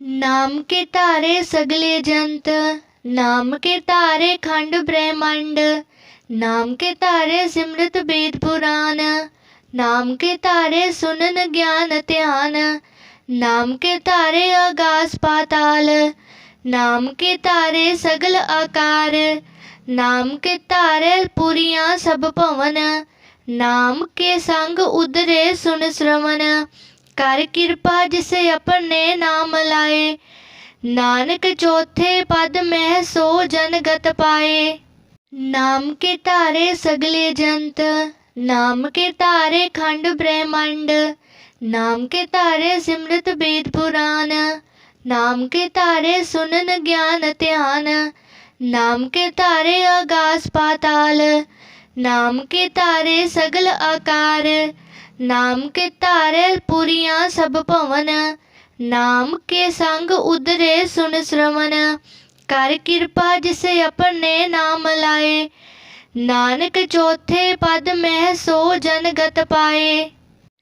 ਨਾਮ ਕੇ ਧਾਰੇ ਸਗਲੇ ਜੰਤ, ਨਾਮ ਕੇ ਧਾਰੇ ਖੰਡ ਬ੍ਰਹਿਮੰਡ, ਨਾਮ ਕੇ ਧਾਰੇ ਸਿਮਰਤ ਵੇਦ ਪੁਰਾਨ ਨਾਮ ਕੇ ਧਾਰੇ ਸੁਨਨ ਗਿਆਨ ਧਿਆਨ, ਨਾਮ ਕੇ ਧਾਰੇ ਆਗਾਸ ਪਾਤਾਲ, ਨਾਮ ਕੇ ਧਾਰੇ ਸਗਲ ਆਕਾਰ, ਨਾਮ ਕੇ ਧਾਰੇ ਪੁਰੀਆਂ ਸਭ ਭਵਨ, ਨਾਮ ਕੇ ਸੰਗ ਉਦਰੇ ਸੁਨ ਸ਼ਰਵਨ ਕਰ ਕਿਰਪਾ ਜਿਸੇ ਆਪਣੇ ਨਾਮ ਲਾਏ ਨਾਨਕ ਚੌਥੇ ਪਦ ਮਹਿ ਸੋ ਜਨਗਤ ਪਾਏ ਨਾਮ ਕੇ ਧਾਰੇ ਸਗਲੇ ਜੰਤ ਨਾਮ ਕੇ ਧਾਰੇ ਖੰਡ ਬ੍ਰਹਿਮੰਡ ਨਾਮ ਕੇ ਧਾਰੇ ਸਿਮਰਤ ਵੇਦ ਪੁਰਾਨ ਨਾਮ ਕੇ ਧਾਰੇ ਸੁਨਨ ਗਿਆਨ ਧਿਆਨ ਨਾਮ ਕੇ ਧਾਰੇ ਆਗਾਸ ਪਾਤਾਲ ਨਾਮ ਕੇ ਧਾਰੇ ਸਗਲ ਆਕਾਰ ਨਾਮ ਕੇ ਧਾਰੇ ਪੁਰੀਆਂ ਸਭ ਭਵਨ, ਨਾਮ ਕੇ ਸੰਗ ਉਦਰੇ ਸੁਣ ਸ਼ਰਵਨ। ਕਰ ਕਿਰਪਾ ਜਿਸੇ ਆਪਣੇ ਨਾਮ ਲਾਏ, ਨਾਨਕ ਚੌਥੇ ਪਦ ਮਹਿ ਸੋ ਜਨ ਗਤ ਪਾਏ।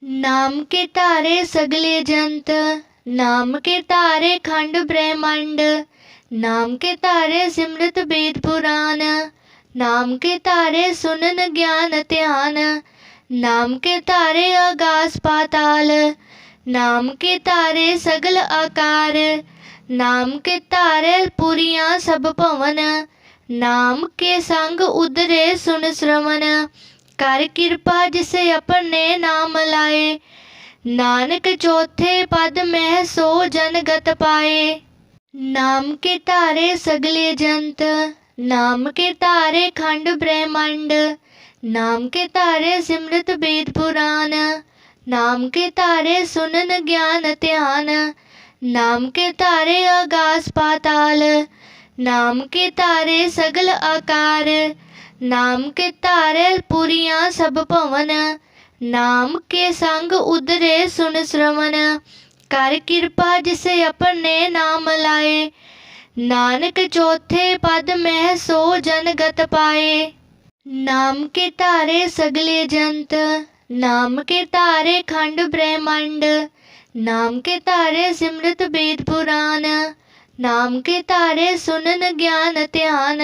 ਨਾਮ ਕੇ ਧਾਰੇ ਸਗਲੇ ਜੰਤ, ਨਾਮ ਕੇ ਧਾਰੇ ਖੰਡ ਬ੍ਰਹਿਮੰਡ, ਨਾਮ ਕੇ ਧਾਰੇ ਸਿਮਰਤ ਵੇਦ ਪੁਰਾਨ ਨਾਮ ਕੇ ਧਾਰੇ ਸੁਨਨ ਗਿਆਨ ਧਿਆਨ ਨਾਮ ਕੇ ਧਾਰੇ ਆਗਾਸ ਪਾਤਾਲ, ਨਾਮ ਕੇ ਧਾਰੇ ਸਗਲ ਆਕਾਰ, ਨਾਮ ਕੇ ਧਾਰੇ ਪੁਰੀਆਂ ਸਭ ਭਵਨ, ਨਾਮ ਕੇ ਸੰਗ ਉਦਰੇ ਸੁਨ ਸ਼ਰਵਨ ਕਰ ਕਿਰਪਾ ਜਿਸੇ ਆਪਣੇ ਨਾਮ ਲਾਏ, ਨਾਨਕ ਚੌਥੇ ਪਦ ਮਹਿ ਸੋ ਜਨਗਤ ਪਾਏ। ਨਾਮ ਕੇ ਧਾਰੇ ਸਗਲੇ ਜੰਤ, ਨਾਮ ਕੇ ਧਾਰੇ ਖੰਡ ਬ੍ਰਹਿਮੰਡ ਨਾਮ ਕੇ ਧਾਰੇ ਸਿਮਰਤ ਵੇਦ ਪੁਰਾਨ, ਨਾਮ ਕੇ ਧਾਰੇ ਸੁਨਨ ਗਿਆਨ ਧਿਆਨ, ਨਾਮ ਕੇ ਧਾਰੇ ਆਗਾਸ ਪਾਤਾਲ, ਨਾਮ ਕੇ ਧਾਰੇ ਸਗਲ ਆਕਾਰ, ਨਾਮ ਕੇ ਧਾਰੇ ਪੁਰੀਆਂ ਸਭ ਭਵਨ, ਨਾਮ ਕੇ ਸੰਗ ਉਦਰੇ ਸੁਨ ਸ਼ਰਵਨ, ਕਰ ਕਿਰਪਾ ਜਿਸੇ ਆਪਣੇ ਨਾਮ ਲਾਏ, ਨਾਨਕ ਚੌਥੇ ਪਦ ਮਹਿ ਸੋ ਜਨਗਤ ਪਾਏ। ਨਾਮ ਕੇ ਧਾਰੇ ਸਗਲੇ ਜੰਤ, ਨਾਮ ਕੇ ਧਾਰੇ ਖੰਡ ਬ੍ਰਹਿਮੰਡ, ਨਾਮ ਕੇ ਧਾਰੇ ਸਿਮਰਤ ਵੇਦ ਪੁਰਾਨ ਨਾਮ ਕੇ ਧਾਰੇ ਸੁਨਨ ਗਿਆਨ ਧਿਆਨ,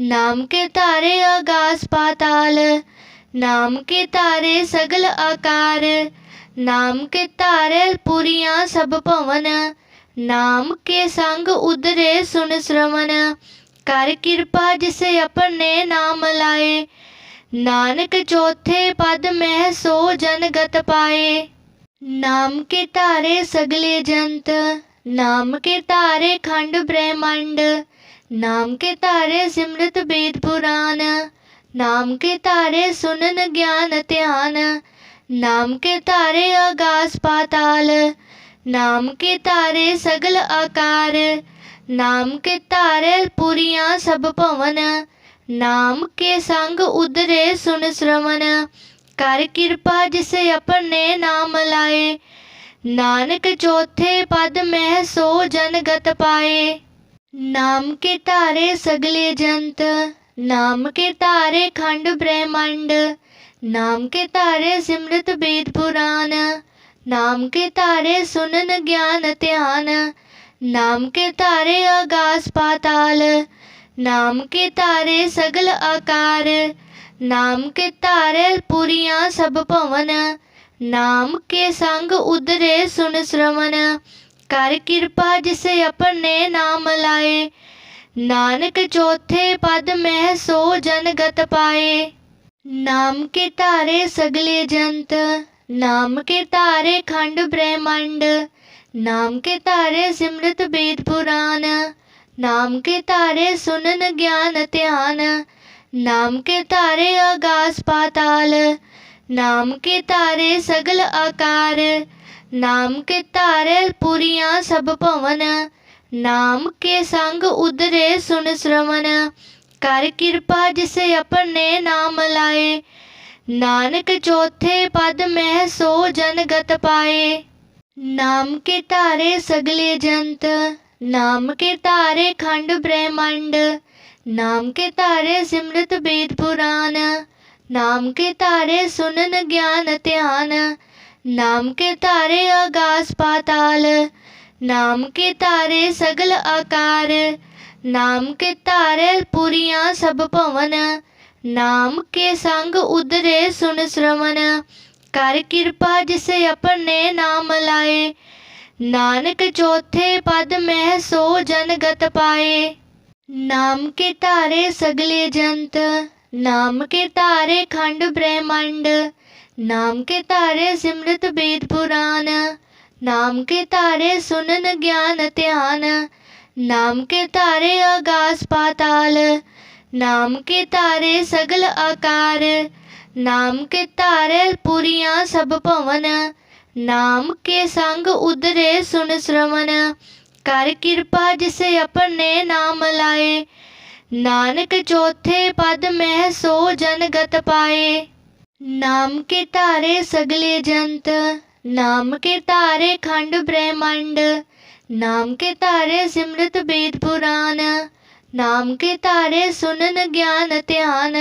ਨਾਮ ਕੇ ਧਾਰੇ ਆਗਾਸ ਪਾਤਾਲ, ਨਾਮ ਕੇ ਧਾਰੇ ਸਗਲ ਆਕਾਰ, ਨਾਮ ਕੇ ਧਾਰੇ ਪੁਰੀਆਂ ਸਭ ਭਵਨ, ਨਾਮ ਕੇ ਸੰਗ ਉਦਰੇ ਸੁਨ ਸ਼ਰਵਨ ਕਰ ਕਿਰਪਾ ਜਿਸੇ ਆਪਣੇ ਨਾਮ ਲਾਏ ਨਾਨਕ ਚੌਥੇ ਪਦ ਮਹਿ ਸੋ ਜਨਗਤ ਪਾਏ ਨਾਮ ਕੇ ਧਾਰੇ ਸਗਲੇ ਜੰਤ ਨਾਮ ਕੇ ਧਾਰੇ ਖੰਡ ਬ੍ਰਹਿਮੰਡ ਨਾਮ ਕੇ ਧਾਰੇ ਸਿਮਰਤ ਵੇਦ ਪੁਰਾਨ ਨਾਮ ਕੇ ਧਾਰੇ ਸੁਨਨ ਗਿਆਨ ਧਿਆਨ ਨਾਮ ਕੇ ਧਾਰੇ ਆਗਾਸ ਪਾਤਾਲ ਨਾਮ ਕੇ ਧਾਰੇ ਸਗਲ ਆਕਾਰ ਨਾਮ ਕੇ ਧਾਰੇ ਪੁਰੀਆਂ ਸਭ ਭਵਨ, ਨਾਮ ਕੇ ਸੰਗ ਉਦਰੇ ਸੁਣ ਸ਼ਰਵਨ। ਕਰ ਕਿਰਪਾ ਜਿਸੇ ਆਪਣੇ ਨਾਮ ਲਾਏ, ਨਾਨਕ ਚੌਥੇ ਪਦ ਮਹਿ ਸੋ ਜਨ ਗਤ ਪਾਏ। ਨਾਮ ਕੇ ਧਾਰੇ ਸਗਲੇ ਜੰਤ, ਨਾਮ ਕੇ ਧਾਰੇ ਖੰਡ ਬ੍ਰਹਿਮੰਡ, ਨਾਮ ਕੇ ਧਾਰੇ ਸਿਮਰਤ ਵੇਦ ਪੁਰਾਨ, ਨਾਮ ਕੇ ਧਾਰੇ ਸੁਨਨ ਗਿਆਨ ਧਿਆਨ। ਨਾਮ ਕੇ ਧਾਰੇ ਆਗਾਸ ਪਾਤਾਲ, ਨਾਮ ਕੇ ਧਾਰੇ ਸਗਲ ਆਕਾਰ, ਨਾਮ ਕੇ ਧਾਰੇ ਪੁਰੀਆਂ ਸਭ ਭਵਨ, ਨਾਮ ਕੇ ਸੰਗ ਉਦਰੇ ਸੁਨ ਸ਼ਰਵਨ, ਕਰ ਕਿਰਪਾ ਜਿਸੇ ਆਪਣੇ ਨਾਮ ਲਾਏ, ਨਾਨਕ ਚੌਥੇ ਪਦ ਮਹਿ ਸੋ ਜਨ ਗਤ ਪਾਏ। ਨਾਮ ਕੇ ਧਾਰੇ ਸਗਲੇ ਜੰਤ, ਨਾਮ ਕੇ ਧਾਰੇ ਖੰਡ ਬ੍ਰਹਿਮੰਡ ਨਾਮ ਕੇ ਧਾਰੇ ਸਿਮਰਤ ਵੇਦ ਪੁਰਾਨ, ਨਾਮ ਕੇ ਧਾਰੇ ਸੁਨਨ ਗਿਆਨ ਧਿਆਨ, ਨਾਮ ਕੇ ਧਾਰੇ ਆਗਾਸ ਪਾਤਾਲ, ਨਾਮ ਕੇ ਧਾਰੇ ਸਗਲ ਆਕਾਰ, ਨਾਮ ਕੇ ਧਾਰੇ ਪੁਰੀਆਂ ਸਭ ਭਵਨ, ਨਾਮ ਕੇ ਸੰਗ ਉਦਰੇ ਸੁਨ ਸ਼ਰਵਨ, ਕਰ ਕਿਰਪਾ ਜਿਸੇ ਆਪਣੇ ਨਾਮ ਲਾਏ, ਨਾਨਕ ਚੌਥੇ ਪਦ ਮਹਿ ਸੋ ਜਨ ਗਤ ਪਾਏ। ਨਾਮ ਕੇ ਧਾਰੇ ਸਗਲੇ ਜੰਤ, ਨਾਮ ਕੇ ਧਾਰੇ ਖੰਡ ਬ੍ਰਹਿਮੰਡ, ਨਾਮ ਕੇ ਧਾਰੇ ਸਿਮਰਤ ਵੇਦ ਪੁਰਾਨ ਨਾਮ ਕੇ ਧਾਰੇ ਸੁਨਨ ਗਿਆਨ ਧਿਆਨ, ਨਾਮ ਕੇ ਧਾਰੇ ਆਗਾਸ ਪਾਤਾਲ, ਨਾਮ ਕੇ ਤਾਰੇ ਸਗਲ ਆਕਾਰ, ਨਾਮ ਕੇ ਤਾਰੇ ਪੁਰੀਆਂ ਸਭ ਭਵਨ, ਨਾਮ ਕੇ ਸੰਗ ਉਦਰੇ ਸੁਨ ਸ਼ਰਵਨ ਕਰ ਕਿਰਪਾ ਜਿਸ ਆਪਣੇ ਨਾਮ ਲਾਏ ਨਾਨਕ ਚੌਥੇ ਪਦ ਮਹਿ ਸੋ ਜਨਗਤ ਪਾਏ ਨਾਮ ਕੇ ਤਾਰੇ ਸਗਲੇ ਜੰਤ ਨਾਮ ਕੇ ਤਾਰੇ ਖੰਡ ਬ੍ਰਹਮੰਡ ਨਾਮ ਕੇ ਤਾਰੇ ਸਿਮਰਤ ਵੇਦ ਪੁਰਾਨ ਨਾਮ ਕੇ ਤਾਰੇ ਸੁਨਨ ਗਿਆਨ ਧਿਆਨ ਨਾਮ ਕੇ ਤਾਰੇ ਆਗਾਸ ਪਾਤਾਲ ਨਾਮ ਕੇ ਤਾਰੇ ਸਗਲ ਆਕਾਰ ਨਾਮ ਕੇ ਧਾਰੇ ਪੁਰੀਆਂ ਸਭ ਭਵਨ ਨਾਮ ਕੇ ਸੰਗ ਉਦਰੇ ਸੁਨ ਸ਼ਰਵਨ। ਕਰ ਕਿਰਪਾ ਜਿਸ ਆਪਣੇ ਨਾਮ ਲਾਏ, ਨਾਨਕ ਚੌਥੇ ਪਦ ਮਹਿ ਸੋ ਜਨਗਤ ਪਾਏ। ਨਾਮ ਕੇ ਧਾਰੇ ਸਗਲੇ ਜੰਤ ਨਾਮ ਕੇ ਧਾਰੇ ਖੰਡ ਬ੍ਰਹਿਮੰਡ ਨਾਮ ਕੇ ਧਾਰੇ ਸਿਮਰਤ ਵੇਦ ਪੁਰਾਨ ਨਾਮ ਕੇ ਧਾਰੇ ਸੁਨਨ ਗਿਆਨ ਧਿਆਨ।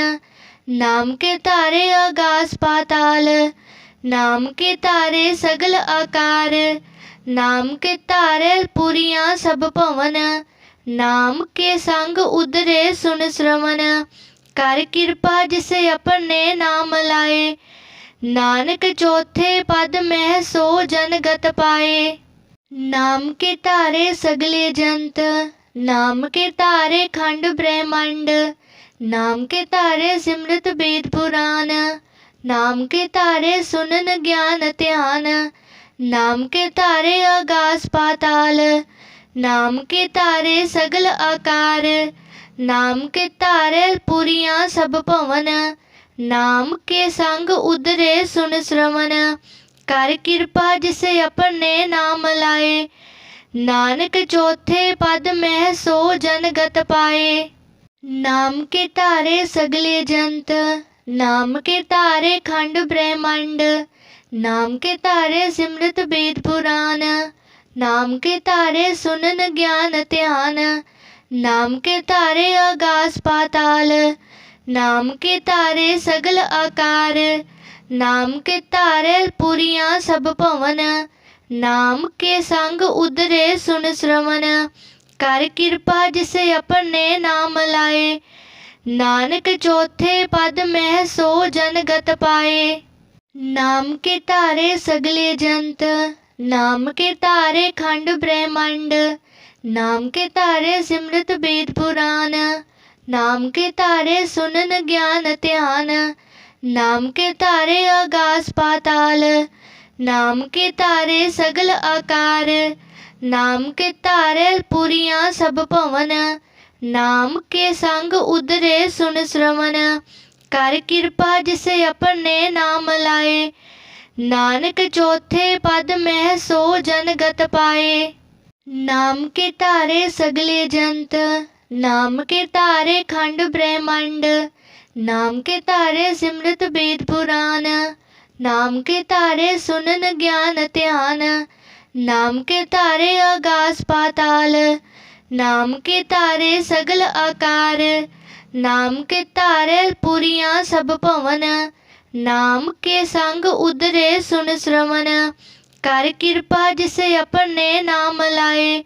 ਨਾਮ ਕੇ ਤਾਰੇ ਆਗਾਸ ਪਾਤਾਲ, ਨਾਮ ਕੇ ਤਾਰੇ ਸਗਲ ਆਕਾਰ, ਨਾਮ ਕੇ ਤਾਰੇ ਪੁਰੀਆਂ ਸਭ ਭਵਨ, ਨਾਮ ਕੇ ਸੰਗ ਉਦਰੇ ਸੁਨ ਸ਼ਰਵਨ, ਕਰ ਕਿਰਪਾ ਜਿਸ ਆਪਣੇ ਨਾਮ ਲਾਏ, ਨਾਨਕ ਚੌਥੇ ਪਦ ਮਹਿ ਸੋ ਜਨਗਤ ਪਾਏ। ਨਾਮ ਕੇ ਤਾਰੇ ਸਗਲੇ ਜੰਤ, ਨਾਮ ਕੇ ਤਾਰੇ ਖੰਡ ਬ੍ਰਹਮੰਡ ਨਾਮ ਕੇ ਧਾਰੇ ਸਿਮਰਤ ਵੇਦ ਪੁਰਾਨ, ਨਾਮ ਕੇ ਧਾਰੇ ਸੁਨਨ ਗਿਆਨ ਧਿਆਨ, ਨਾਮ ਕੇ ਧਾਰੇ ਆਗਾਸ ਪਾਤਾਲ, ਨਾਮ ਕੇ ਧਾਰੇ ਸਗਲ ਆਕਾਰ, ਨਾਮ ਕੇ ਧਾਰੇ ਪੁਰੀਆਂ ਸਭ ਭਵਨ, ਨਾਮ ਕੇ ਸੰਗ ਉਦਰੇ ਸੁਨ ਸ਼ਰਵਨ, ਕਰ ਕਿਰਪਾ ਜਿਸ ਆਪਣੇ ਨਾਮ ਲਾਏ, ਨਾਨਕ ਚੌਥੇ ਪਦ ਮਹਿ ਸੋ ਜਨ ਗਤ ਪਾਏ। ਨਾਮ ਕੇ ਧਾਰੇ ਸਗਲੇ ਜੰਤ, ਨਾਮ ਕੇ ਧਾਰੇ ਖੰਡ ਬ੍ਰਹਿਮੰਡ, ਨਾਮ ਕੇ ਧਾਰੇ ਸਿਮਰਤ ਵੇਦ ਪੁਰਾਨ ਨਾਮ ਕੇ ਧਾਰੇ ਸੁਨਨ ਗਿਆਨ ਧਿਆਨ, ਨਾਮ ਕੇ ਧਾਰੇ ਆਗਾਸ ਪਾਤਾਲ, ਨਾਮ ਕੇ ਧਾਰੇ ਸਗਲ ਆਕਾਰ, ਨਾਮ ਕੇ ਧਾਰੇ ਪੁਰੀਆਂ ਸਭ ਭਵਨ, ਨਾਮ ਕੇ ਸੰਗ ਉਦਰੇ ਸੁਨ ਸ਼ਰਵਨ ਕਰ ਕਿਰਪਾ ਜਿਸ ਆਪਣੇ ਨਾਮ ਲਾਏ ਨਾਨਕ ਚੌਥੇ ਪਦ ਮਹਿ ਸੋ ਜਨਗਤ ਪਾਏ ਨਾਮ ਕੇ ਤਾਰੇ ਸਗਲੇ ਜੰਤ ਨਾਮ ਕੇ ਤਾਰੇ ਖੰਡ ਬ੍ਰਹਮੰਡ ਨਾਮ ਕੇ ਤਾਰੇ ਸਿਮਰਤ ਵੇਦ ਪੁਰਾਨ ਨਾਮ ਕੇ ਤਾਰੇ ਸੁਨਨ ਗਿਆਨ ਧਿਆਨ ਨਾਮ ਕੇ ਤਾਰੇ ਆਗਾਸ ਪਾਤਾਲ ਨਾਮ ਕੇ ਤਾਰੇ ਸਗਲ ਆਕਾਰ ਨਾਮ ਕੇ ਤਾਰੇ ਪੁਰੀਆਂ ਸਭ ਭਵਨ ਨਾਮ ਕੇ ਸੰਗ ਉਦਰੇ ਸੁਣ ਸ਼ਰਵਨ, ਕਰ ਕਿਰਪਾ ਜਿਸ ਆਪਣੇ ਨਾਮ ਲਾਏ, ਨਾਨਕ ਚੌਥੇ ਪਦ ਮਹਿ ਸੋ ਜਨ ਗਤ ਪਾਏ। ਨਾਮ ਕੇ ਧਾਰੇ ਸਗਲੇ ਜੰਤ ਨਾਮ ਕੇ ਧਾਰੇ ਖੰਡ ਬ੍ਰਹਿਮੰਡ ਨਾਮ ਕੇ ਧਾਰੇ ਸਿਮਰਤ ਵੇਦ ਪੁਰਾਨ ਨਾਮ ਕੇ ਧਾਰੇ ਸੁਨਨ ਗਿਆਨ ਧਿਆਨ ਨਾਮ ਕੇ ਤਾਰੇ ਆਗਾਸ ਪਾਤਾਲ, ਨਾਮ ਕੇ ਤਾਰੇ ਸਗਲ ਆਕਾਰ, ਨਾਮ ਕੇ ਤਾਰੇ ਪੁਰੀਆਂ ਸਭ ਭਵਨ, ਨਾਮ ਕੇ ਸੰਗ ਉਦਰੇ ਸੁਨ ਸ਼ਰਵਨ, ਕਰ ਕਿਰਪਾ ਜਿਸ ਆਪਣੇ ਨਾਮ ਲਾਏ,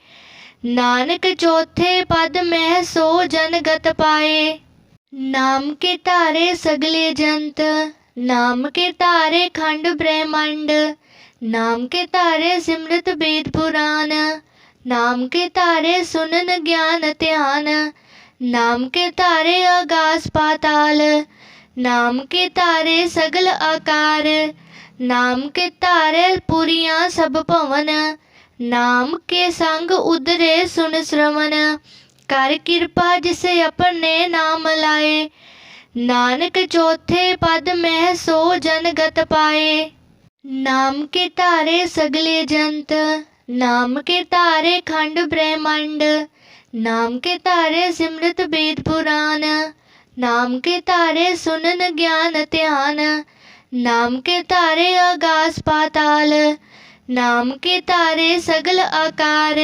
ਨਾਨਕ ਚੌਥੇ ਪਦ ਮਹਿ ਸੋ ਜਨਗਤ ਪਾਏ। ਨਾਮ ਕੇ ਤਾਰੇ ਸਗਲੇ ਜੰਤ, ਨਾਮ ਕੇ ਤਾਰੇ ਖੰਡ ਬ੍ਰਹਮੰਡ ਨਾਮ ਕੇ ਧਾਰੇ ਸਿਮਰਤ ਵੇਦ ਪੁਰਾਨ, ਨਾਮ ਕੇ ਧਾਰੇ ਸੁਨਨ ਗਿਆਨ ਧਿਆਨ, ਨਾਮ ਕੇ ਧਾਰੇ ਆਗਾਸ ਪਾਤਾਲ, ਨਾਮ ਕੇ ਧਾਰੇ ਸਗਲ ਆਕਾਰ, ਨਾਮ ਕੇ ਧਾਰੇ ਪੁਰੀਆਂ ਸਭ ਭਵਨ, ਨਾਮ ਕੇ ਸੰਗ ਉਦਰੇ ਸੁਨ ਸ਼ਰਵਨ, ਕਰ ਕਿਰਪਾ ਜਿਸ ਆਪਣੇ ਨਾਮ ਲਾਏ, ਨਾਨਕ ਚੌਥੇ ਪਦ ਮਹਿ ਸੋ ਜਨ ਗਤ ਪਾਏ। ਨਾਮ ਕੇ ਤਾਰੇ ਸਗਲੇ ਜੰਤ, ਨਾਮ ਕੇ ਤਾਰੇ ਖੰਡ ਬ੍ਰਹਿਮੰਡ, ਨਾਮ ਕੇ ਤਾਰੇ ਸਿਮਰਤ ਵੇਦ ਪੁਰਾਨ ਨਾਮ ਕੇ ਤਾਰੇ ਸੁਨਨ ਗਿਆਨ ਧਿਆਨ, ਨਾਮ ਕੇ ਤਾਰੇ ਆਗਾਸ ਪਾਤਾਲ, ਨਾਮ ਕੇ ਤਾਰੇ ਸਗਲ ਆਕਾਰ,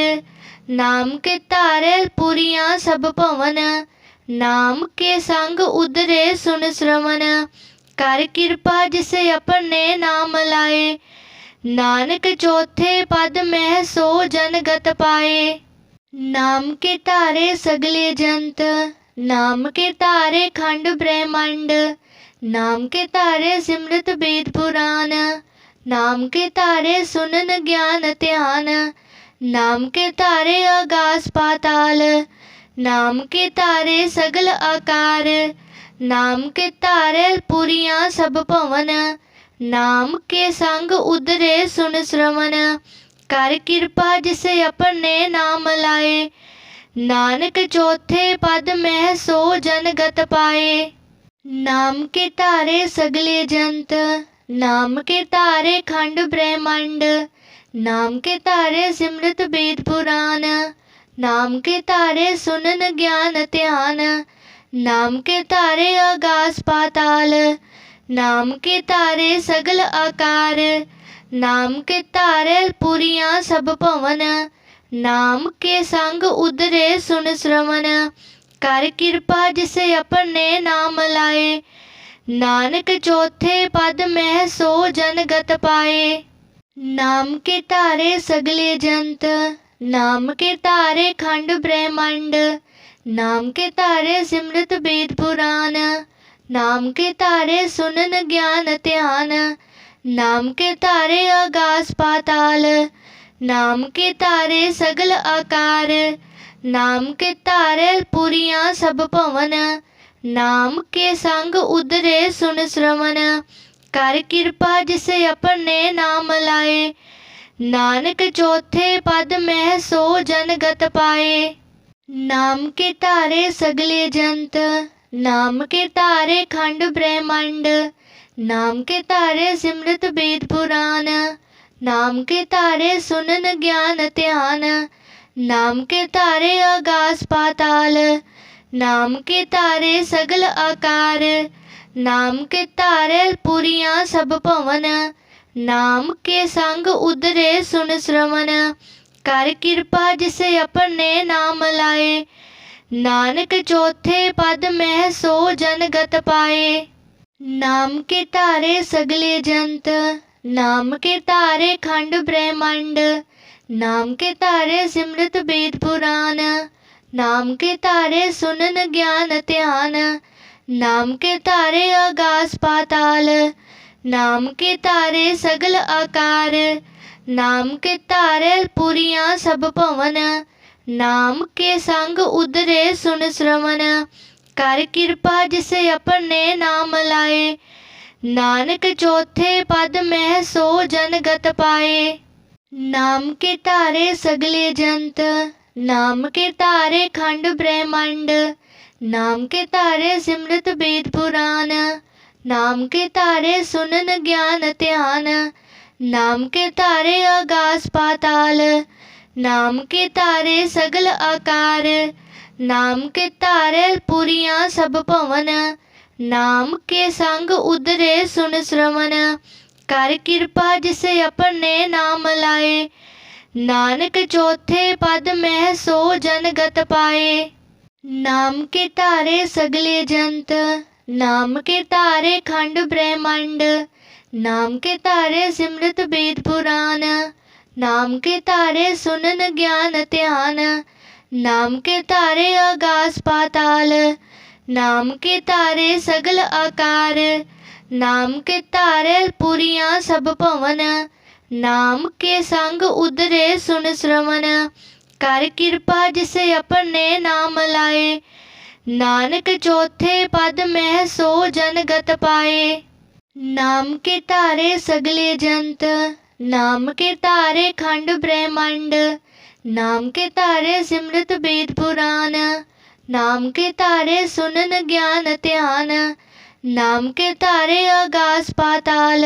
ਨਾਮ ਕੇ ਤਾਰੇ ਪੁਰੀਆਂ ਸਭ ਭਵਨ, ਨਾਮ ਕੇ ਸੰਗ ਉਦਰੇ ਸੁਨ ਸ਼ਰਵਨ ਕਰ ਕਿਰਪਾ ਜਿਸ ਆਪਣੇ ਨਾਮ ਲਾਏ ਨਾਨਕ ਚੌਥੇ ਪਦ ਮਹਿ ਸੋ ਜਨਗਤ ਪਾਏ ਨਾਮ ਕੇ ਧਾਰੇ ਸਗਲੇ ਜੰਤ ਨਾਮ ਕੇ ਧਾਰੇ ਖੰਡ ਬ੍ਰਹਮੰਡ ਨਾਮ ਕੇ ਧਾਰੇ ਸਿਮਰਤ ਵੇਦ ਪੁਰਾਨ ਨਾਮ ਕੇ ਧਾਰੇ ਸੁਨਨ ਗਿਆਨ ਧਿਆਨ ਨਾਮ ਕੇ ਧਾਰੇ ਆਗਾਸ ਪਾਤਾਲ ਨਾਮ ਕੇ ਧਾਰੇ ਸਗਲ ਆਕਾਰ ਨਾਮ ਕੇ ਧਾਰੇ ਪੁਰੀਆਂ ਸਭ ਭਵਨ, ਨਾਮ ਕੇ ਸੰਗ ਉਦਰੇ ਸੁਣ ਸ਼ਰਵਨ। ਕਰ ਕਿਰਪਾ ਜਿਸ ਆਪਣੇ ਨਾਮ ਲਾਏ, ਨਾਨਕ ਚੌਥੇ ਪਦ ਮਹਿ ਸੋ ਜਨ ਗਤ ਪਾਏ। ਨਾਮ ਕੇ ਧਾਰੇ ਸਗਲੇ ਜੰਤ, ਨਾਮ ਕੇ ਧਾਰੇ ਖੰਡ ਬ੍ਰਹਿਮੰਡ, ਨਾਮ ਕੇ ਧਾਰੇ ਸਿਮਰਤ ਵੇਦ ਪੁਰਾਨ, ਨਾਮ ਕੇ ਧਾਰੇ ਸੁਨਨ ਗਿਆਨ ਧਿਆਨ ਨਾਮ ਕੇ ਧਾਰੇ ਆਗਾਸ ਪਾਤਾਲ, ਨਾਮ ਕੇ ਧਾਰੇ ਸਗਲ ਆਕਾਰ, ਨਾਮ ਕੇ ਧਾਰੇ ਪੁਰੀਆਂ ਸਭ ਭਵਨ, ਨਾਮ ਕੇ ਸੰਗ ਉਦਰੇ ਸੁਨ ਸ਼ਰਵਨ ਕਰ ਕਿਰਪਾ ਜਿਸ ਆਪਣੇ ਨਾਮ ਲਾਏ, ਨਾਨਕ ਚੌਥੇ ਪਦ ਮਹਿ ਸੋ ਜਨਗਤ ਪਾਏ। ਨਾਮ ਕੇ ਧਾਰੇ ਸਗਲੇ ਜੰਤ, ਨਾਮ ਕੇ ਧਾਰੇ ਖੰਡ ਬ੍ਰਹਮੰਡ ਨਾਮ ਕੇ ਧਾਰੇ ਸਿਮਰਤ ਬੇਦ ਪੁਰਾਨ, ਨਾਮ ਕੇ ਧਾਰੇ ਸੁਨਨ ਗਿਆਨ ਧਿਆਨ, ਨਾਮ ਕੇ ਧਾਰੇ ਆਗਾਸ ਪਾਤਾਲ, ਨਾਮ ਕੇ ਧਾਰੇ ਸਗਲ ਆਕਾਰ, ਨਾਮ ਕੇ ਧਾਰੇ ਪੁਰੀਆਂ ਸਭ ਭਵਨ, ਨਾਮ ਕੇ ਸੰਗ ਉਦਰੇ ਸੁਨ ਸ਼ਰਵਨ, ਕਰ ਕਿਰਪਾ ਜਿਸ ਆਪਣੇ ਨਾਮ ਲਾਏ, ਨਾਨਕ ਚੌਥੇ ਪਦ ਮਹਿ ਸੋ ਜਨਗਤ ਪਾਏ। ਨਾਮ ਕੇ ਧਾਰੇ ਸਗਲੇ ਜੰਤ, ਨਾਮ ਕੇ ਧਾਰੇ ਖੰਡ ਬ੍ਰਹਿਮੰਡ, ਨਾਮ ਕੇ ਧਾਰੇ ਸਿਮਰਤ ਵੇਦ ਪੁਰਾਨ ਨਾਮ ਕੇ ਧਾਰੇ ਸੁਨਨ ਗਿਆਨ ਧਿਆਨ, ਨਾਮ ਕੇ ਧਾਰੇ ਆਗਾਸ ਪਾਤਾਲ, ਨਾਮ ਕੇ ਧਾਰੇ ਸਗਲ ਆਕਾਰ, ਨਾਮ ਕੇ ਧਾਰੇ ਪੁਰੀਆਂ ਸਭ ਭਵਨ, ਨਾਮ ਕੇ ਸੰਗ ਉਦਰੇ ਸੁਨ ਸ਼ਰਵਨ ਕਰ ਕਿਰਪਾ ਜਿਸ ਆਪਣੇ ਨਾਮ ਲਾਏ ਨਾਨਕ ਚੌਥੇ ਪਦ ਮਹਿ ਸੋ ਜਨਗਤ ਪਾਏ ਨਾਮ ਕੇ ਧਾਰੇ ਸਗਲੇ ਜੰਤ ਨਾਮ ਕੇ ਧਾਰੇ ਖੰਡ ਬ੍ਰਹਮੰਡ ਨਾਮ ਕੇ ਧਾਰੇ ਸਿਮਰਤ ਵੇਦ ਪੁਰਾਨ ਨਾਮ ਕੇ ਧਾਰੇ ਸੁਨਨ ਗਿਆਨ ਧਿਆਨ ਨਾਮ ਕੇ ਧਾਰੇ ਆਗਾਸ ਪਾਤਾਲ ਨਾਮ ਕੇ ਧਾਰੇ ਸਗਲ ਆਕਾਰ ਨਾਮ ਕੇ ਧਾਰੇ ਪੁਰੀਆਂ ਸਭ ਭਵਨ, ਨਾਮ ਕੇ ਸੰਗ ਉਦਰੇ ਸੁਨ ਸ਼ਰਵਨ। ਕਰ ਕਿਰਪਾ ਜਿਸ ਆਪਣੇ ਨਾਮ ਲਾਏ, ਨਾਨਕ ਚੌਥੇ ਪਦ ਮਹਿ ਸੋ ਜਨ ਗਤ ਪਾਏ। ਨਾਮ ਕੇ ਧਾਰੇ ਸਗਲੇ ਜੰਤ, ਨਾਮ ਕੇ ਧਾਰੇ ਖੰਡ ਬ੍ਰਹਿਮੰਡ, ਨਾਮ ਕੇ ਧਾਰੇ ਸਿਮਰਤ ਵੇਦ ਪੁਰਾਨ, ਨਾਮ ਕੇ ਧਾਰੇ ਸੁਨਨ ਗਿਆਨ ਧਿਆਨ। ਨਾਮ ਕੇ ਧਾਰੇ ਆਗਾਸ ਪਾਤਾਲ, ਨਾਮ ਕੇ ਧਾਰੇ ਸਗਲ ਆਕਾਰ, ਨਾਮ ਕੇ ਧਾਰੇ ਪੁਰੀਆਂ ਸਭ ਭਵਨ, ਨਾਮ ਕੇ ਸੰਗ ਉਦਰੇ ਸੁਣ ਸ਼ਰਵਨ, ਕਰ ਕਿਰਪਾ ਜਿਸ ਆਪਣੇ ਨਾਮ ਲਾਏ, ਨਾਨਕ ਚੌਥੇ ਪਦ ਮਹਿ ਸੋ ਜਨ ਗਤ ਪਾਏ। ਨਾਮ ਕੇ ਧਾਰੇ ਸਗਲੇ ਜੰਤ, ਨਾਮ ਕੇ ਧਾਰੇ ਖੰਡ ਬ੍ਰਹਿਮੰਡ ਨਾਮ ਕੇ ਧਾਰੇ ਸਿਮਰਤ ਬੇਦ ਪੁਰਾਨ, ਨਾਮ ਕੇ ਧਾਰੇ ਸੁਨਨ ਗਿਆਨ ਧਿਆਨ, ਨਾਮ ਕੇ ਧਾਰੇ ਆਗਾਸ ਪਾਤਾਲ, ਨਾਮ ਕੇ ਧਾਰੇ ਸਗਲ ਆਕਾਰ, ਨਾਮ ਕੇ ਧਾਰੇ ਪੁਰੀਆਂ ਸਭ ਭਵਨ, ਨਾਮ ਕੇ ਸੰਗ ਉਦਰੇ ਸੁਨ ਸ਼ਰਵਨ, ਕਰ ਕਿਰਪਾ ਜਿਸ ਆਪਣੇ ਨਾਮ ਲਾਏ, ਨਾਨਕ ਚੌਥੇ ਪਦ ਮਹਿ ਸੋ ਜਨ ਗਤ ਪਾਏ। ਨਾਮ ਕੇ ਧਾਰੇ ਸਗਲੇ ਜੰਤ, ਨਾਮ ਕੇ ਧਾਰੇ ਖੰਡ ਬ੍ਰਹਿਮੰਡ, ਨਾਮ ਕੇ ਧਾਰੇ ਸਿਮਰਤ ਵੇਦ ਪੁਰਾਨ ਨਾਮ ਕੇ ਤਾਰੇ ਸੁਨਨ ਗਿਆਨ ਧਿਆਨ, ਨਾਮ ਕੇ ਤਾਰੇ ਆਗਾਸ ਪਾਤਾਲ,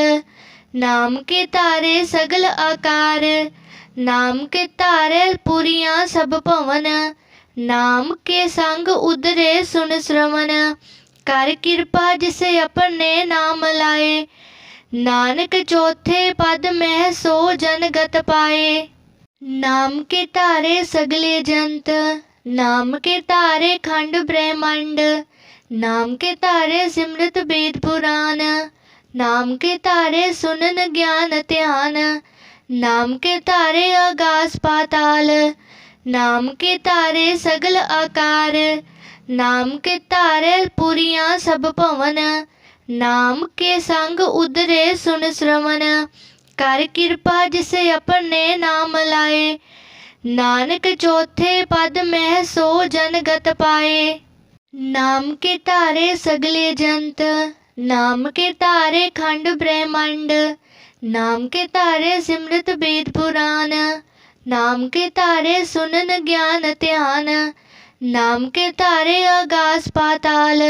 ਨਾਮ ਕੇ ਤਾਰੇ ਸਗਲ ਆਕਾਰ, ਨਾਮ ਕੇ ਤਾਰੇ ਪੁਰੀਆਂ ਸਭ ਭਵਨ, ਨਾਮ ਕੇ ਸੰਗ ਉਦਰੇ ਸੁਨ ਸ਼ਰਵਨ ਕਰ ਕਿਰਪਾ ਜਿਸ ਆਪਣੇ ਨਾਮ ਲਾਏ ਨਾਨਕ ਚੌਥੇ ਪਦ ਮਹਿ ਸੋ ਜਨਗਤ ਪਾਏ ਨਾਮ ਕੇ ਤਾਰੇ ਸਗਲੇ ਜੰਤ ਨਾਮ ਕੇ ਤਾਰੇ ਖੰਡ ਬ੍ਰਹਮੰਡ ਨਾਮ ਕੇ ਤਾਰੇ ਸਿਮਰਤ ਵੇਦ ਪੁਰਾਨ ਨਾਮ ਕੇ ਤਾਰੇ ਸੁਨਨ ਗਿਆਨ ਧਿਆਨ ਨਾਮ ਕੇ ਤਾਰੇ ਆਗਾਸ ਪਾਤਾਲ ਨਾਮ ਕੇ ਤਾਰੇ ਸਗਲ ਆਕਾਰ ਨਾਮ ਕੇ ਧਾਰੇ ਪੁਰੀਆਂ ਸਭ ਭਵਨ ਨਾਮ ਕੇ ਸੰਗ ਉਦਰੇ ਸੁਨ ਸ਼ਰਵਨ, ਕਰ ਕਿਰਪਾ ਜਿਸ ਆਪਣੇ ਨਾਮ ਲਾਏ, ਨਾਨਕ ਚੌਥੇ ਪਦ ਮਹਿ ਸੋ ਜਨਗਤ ਪਾਏ। ਨਾਮ ਕੇ ਧਾਰੇ ਸਗਲੇ ਜੰਤ ਨਾਮ ਕੇ ਧਾਰੇ ਖੰਡ ਬ੍ਰਹਿਮੰਡ ਨਾਮ ਕੇ ਧਾਰੇ ਸਿਮਰਤ ਵੇਦ ਪੁਰਾਨ ਨਾਮ ਕੇ ਧਾਰੇ ਸੁਨਨ ਗਿਆਨ ਧਿਆਨ ਨਾਮ ਕੇ ਤਾਰੇ ਆਗਾਸ ਪਾਤਾਲ,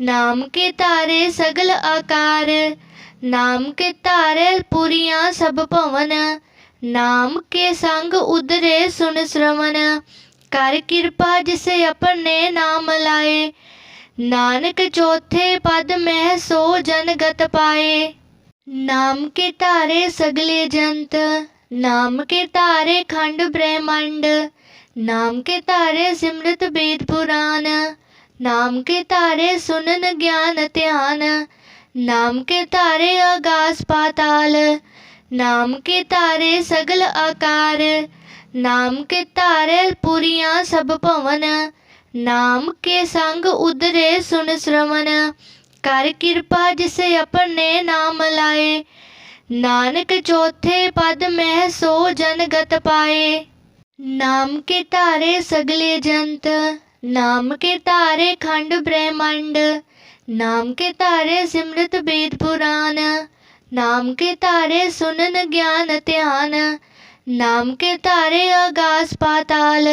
ਨਾਮ ਕੇ ਤਾਰੇ ਸਗਲ ਆਕਾਰ, ਨਾਮ ਕੇ ਤਾਰੇ ਪੁਰੀਆਂ ਸਭ ਭਵਨ, ਨਾਮ ਕੇ ਸੰਗ ਉਦਰੇ ਸੁਨ ਸ਼ਰਵਨ, ਕਰ ਕਿਰਪਾ ਜਿਸ ਆਪਣੇ ਨਾਮ ਲਾਏ, ਨਾਨਕ ਚੌਥੇ ਪਦ ਮਹਿ ਸੋ ਜਨ ਗਤ ਪਾਏ। ਨਾਮ ਕੇ ਤਾਰੇ ਸਗਲੇ ਜੰਤ, ਨਾਮ ਕੇ ਤਾਰੇ ਖੰਡ ਬ੍ਰਹਮੰਡ ਨਾਮ ਕੇ ਧਾਰੇ ਸਿਮਰਤ ਵੇਦ ਪੁਰਾਨ, ਨਾਮ ਕੇ ਧਾਰੇ ਸੁਨਨ ਗਿਆਨ ਧਿਆਨ, ਨਾਮ ਕੇ ਧਾਰੇ ਆਗਾਸ ਪਾਤਾਲ, ਨਾਮ ਕੇ ਤਾਰੇ ਸਗਲ ਆਕਾਰ, ਨਾਮ ਕੇ ਧਾਰੇ ਪੁਰੀਆਂ ਸਭ ਭਵਨ, ਨਾਮ ਕੇ ਸੰਗ ਉਦਰੇ ਸੁਨ ਸ਼ਰਵਨ, ਕਰ ਕਿਰਪਾ ਜਿਸ ਆਪਣੇ ਨਾਮ ਲਾਏ, ਨਾਨਕ ਚੌਥੇ ਪਦ ਮਹਿ ਸੋ ਜਨ ਗਤ ਪਾਏ। ਨਾਮ ਕੇ ਤਾਰੇ ਸਗਲੇ ਜੰਤ, ਨਾਮ ਕੇ ਤਾਰੇ ਖੰਡ ਬ੍ਰਹਿਮੰਡ, ਨਾਮ ਕੇ ਤਾਰੇ ਸਿਮਰਤ ਵੇਦ ਪੁਰਾਨ ਨਾਮ ਕੇ ਤਾਰੇ ਸੁਨਨ ਗਿਆਨ ਧਿਆਨ, ਨਾਮ ਕੇ ਤਾਰੇ ਆਗਾਸ ਪਾਤਾਲ,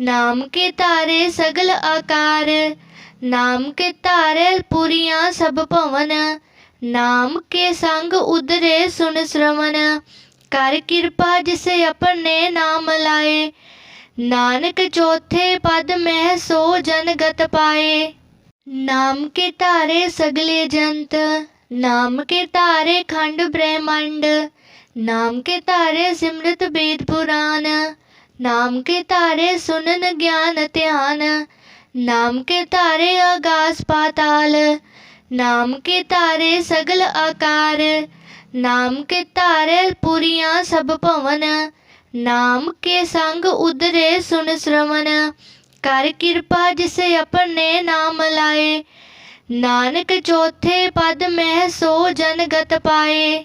ਨਾਮ ਕੇ ਤਾਰੇ ਸਗਲ ਆਕਾਰ, ਨਾਮ ਕੇ ਤਾਰੇ ਪੁਰੀਆਂ ਸਭ ਭਵਨ, ਨਾਮ ਕੇ ਸੰਗ ਉਦਰੇ ਸੁਨ ਸ਼ਰਵਨ ਕਰ ਕਿਰਪਾ ਜਿਸ ਆਪਣੇ ਨਾਮ ਲਾਏ ਨਾਨਕ ਚੌਥੇ ਪਦ ਮਹਿ ਸੋ ਜਨਗਤ ਪਾਏ ਨਾਮ ਕੇ ਤਾਰੇ ਸਗਲੇ ਜੰਤ ਨਾਮ ਕੇ ਤਾਰੇ ਖੰਡ ਬ੍ਰਹਮੰਡ ਨਾਮ ਕੇ ਤਾਰੇ ਸਿਮਰਤ ਵੇਦ ਪੁਰਾਨ ਨਾਮ ਕੇ ਤਾਰੇ ਸੁਨਨ ਗਿਆਨ ਧਿਆਨ ਨਾਮ ਕੇ ਤਾਰੇ ਆਗਾਸ ਪਾਤਾਲ ਨਾਮ ਕੇ ਤਾਰੇ ਸਗਲ ਆਕਾਰ ਨਾਮ ਕੇ ਤਾਰੇ ਪੁਰੀਆਂ ਸਭ ਭਵਨ, ਨਾਮ ਕੇ ਸੰਗ ਉਦਰੇ ਸੁਣ ਸ਼ਰਵਨ। ਕਰ ਕਿਰਪਾ ਜਿਸ ਆਪਣੇ ਨਾਮ ਲਾਏ, ਨਾਨਕ ਚੌਥੇ ਪਦ ਮਹਿ ਸੋ ਜਨ ਗਤ ਪਾਏ।